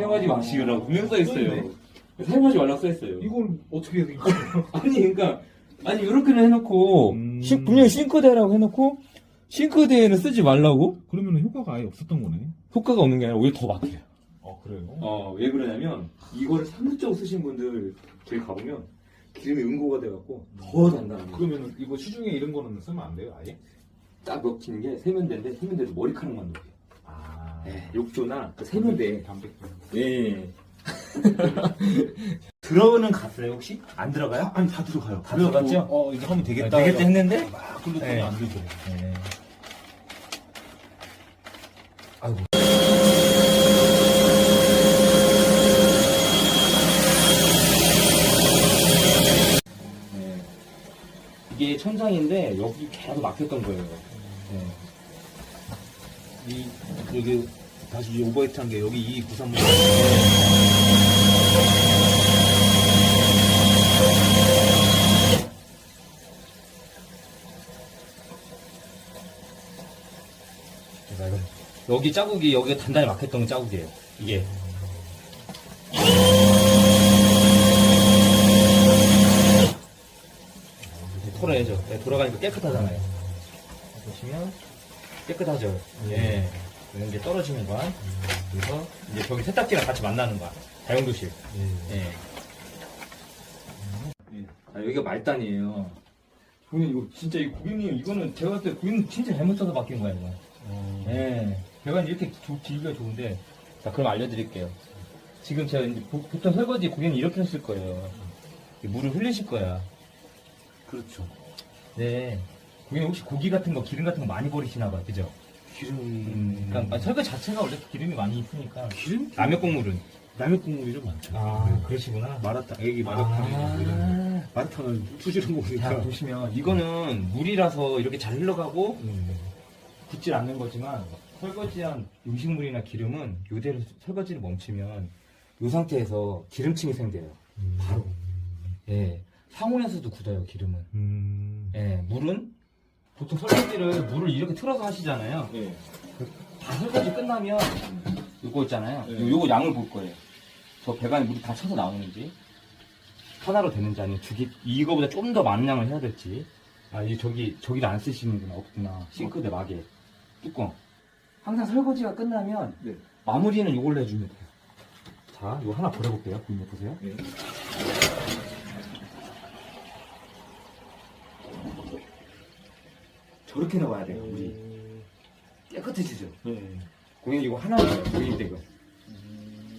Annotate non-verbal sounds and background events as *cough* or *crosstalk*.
사용하지 마시라고 분명 써 있어요. 써있네. 사용하지 말라고 써 있어요. 이걸 어떻게 해야 되겠어? *laughs* 아니 그러니까 아니 이렇게는 해놓고 음. 시- 분명히 싱크대라고 해놓고 싱크대에는 쓰지 말라고 그러면 효과가 아예 없었던 거네. 효과가 없는 게 아니라 오히려 더 막혀요. 어 그래요? 어, 왜 그러냐면, 이거를 사무적으로 쓰신 분들 저희 가보면, 기름이 응고가 돼갖고, 더 단단한 거. 그러면 이거 시중에 이런 거는 쓰면 안 돼요, 아예? 딱 먹히는 게 세면대인데, 세면대도 머리카락만 넣어요. 아. 네, 욕조나 그 세면대. 담백도. 예. *laughs* 들어는 갔어요, 혹시? 안 들어가요? 아니 다 들어가요. 다 들어갔죠? 어 이제 하면 되겠다. 되겠다 했는데? 막 근데 네. 안 되죠. 네. 아이고. 네. 이게 천장인데 여기 계속 막혔던 거예요. 네. 이 여기 다시 오버히트한 게 여기 이 구산물. 여기 자국이 여기 단단히 막혔던 자국이에요. 이게. 털어야죠. 네, 돌아가니까 깨끗하잖아요. 보시면 깨끗하죠. 예. 이런 게 떨어지는 거. 그래서 이제 저기 세탁기랑 같이 만나는 거야. 다용도실. 예. 아, 여기가 말단이에요. 고객님, 이거 진짜 이 고객님, 이거는 제가 봤을 때 고객님 진짜 잘못 써서 바뀐 거예요, 이거. 예. 배관이 이렇게 조- 길기가 좋은데, 자, 그럼 알려드릴게요. 지금 제가 이제 보, 통 설거지 고객님 이렇게 하실 거예요. 이 물을 흘리실 거야. 그렇죠. 네. 고객님 혹시 고기 같은 거, 기름 같은 거 많이 버리시나 봐요, 그죠? 기름. 음, 그러니까 설거지 자체가 원래 기름이 많이 있으니까. 기름? 라면 국물은. 라면 국물이 좀 많죠. 아, 네. 그러시구나. 마라탕, 애기 마라탕. 아. 마라탕을 투지는 거 자, 보니까. 보시면, 이거는 물이라서 이렇게 잘 흘러가고, 음. 굳질 않는 거지만 설거지한 음식물이나 기름은 이대로 설거지를 멈추면 이 상태에서 기름층이 생겨요. 바로. 예. 상온에서도 굳어요, 기름은. 음. 예. 물은 보통 설거지를 물을 이렇게 틀어서 하시잖아요. 예. 다 설거지 끝나면 이거 있잖아요. 네. 요, 요거 양을 볼 거예요. 저 배관에 물이 다 차서 나오는지 하나로 되는지 아니면 두 개 이거보다 좀 더 많은 양을 해야 될지. 아, 이 저기 저기를 안 쓰시는구나 없구나. 싱크대 막에 뚜껑. 항상 설거지가 끝나면 네. 마무리는 이걸로 해주면 돼요. 자, 이거 하나 버려볼게요. 고객님 보세요. 예. 저렇게 나와야 돼요 물이 음. 깨끗해지죠. 네. 공연 이거 하나예요. 공연 대금. 음.